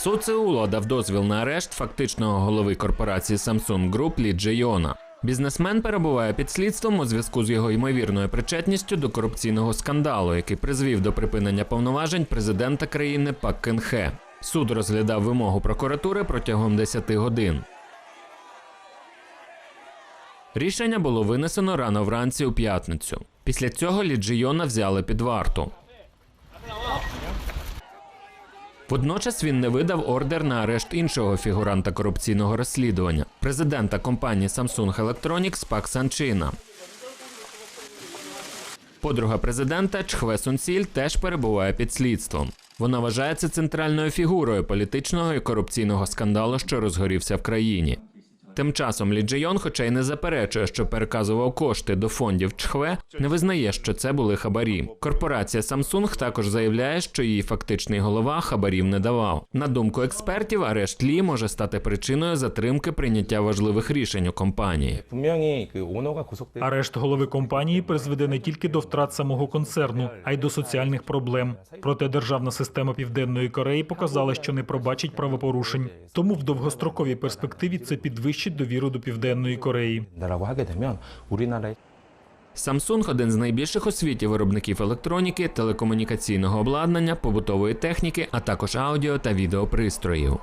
Суд Сеулу дав дозвіл на арешт фактичного голови корпорації Samsung Group Лі Джейона. Бізнесмен перебуває під слідством у зв'язку з його ймовірною причетністю до корупційного скандалу, який призвів до припинення повноважень президента країни Пак Кенхе. Суд розглядав вимогу прокуратури протягом 10 годин. Рішення було винесено рано вранці у п'ятницю. Після цього Ліджійона взяли під варту. Водночас він не видав ордер на арешт іншого фігуранта корупційного розслідування президента компанії Samsung Electronics Пак Санчина. Подруга президента Чхве Сунсіль теж перебуває під слідством. Вона вважається центральною фігурою політичного і корупційного скандалу, що розгорівся в країні. Тим часом Лі Джейон, хоча й не заперечує, що переказував кошти до фондів Чхве, не визнає, що це були хабарі. Корпорація Samsung також заявляє, що її фактичний голова хабарів не давав. На думку експертів, арешт лі може стати причиною затримки прийняття важливих рішень у компанії. Арешт голови компанії призведе не тільки до втрат самого концерну, а й до соціальних проблем. Проте державна система Південної Кореї показала, що не пробачить правопорушень. Тому в довгостроковій перспективі це підвищить знищить довіру до південної Кореї. Samsung – один з найбільших у світі виробників електроніки, телекомунікаційного обладнання, побутової техніки, а також аудіо та відеопристроїв.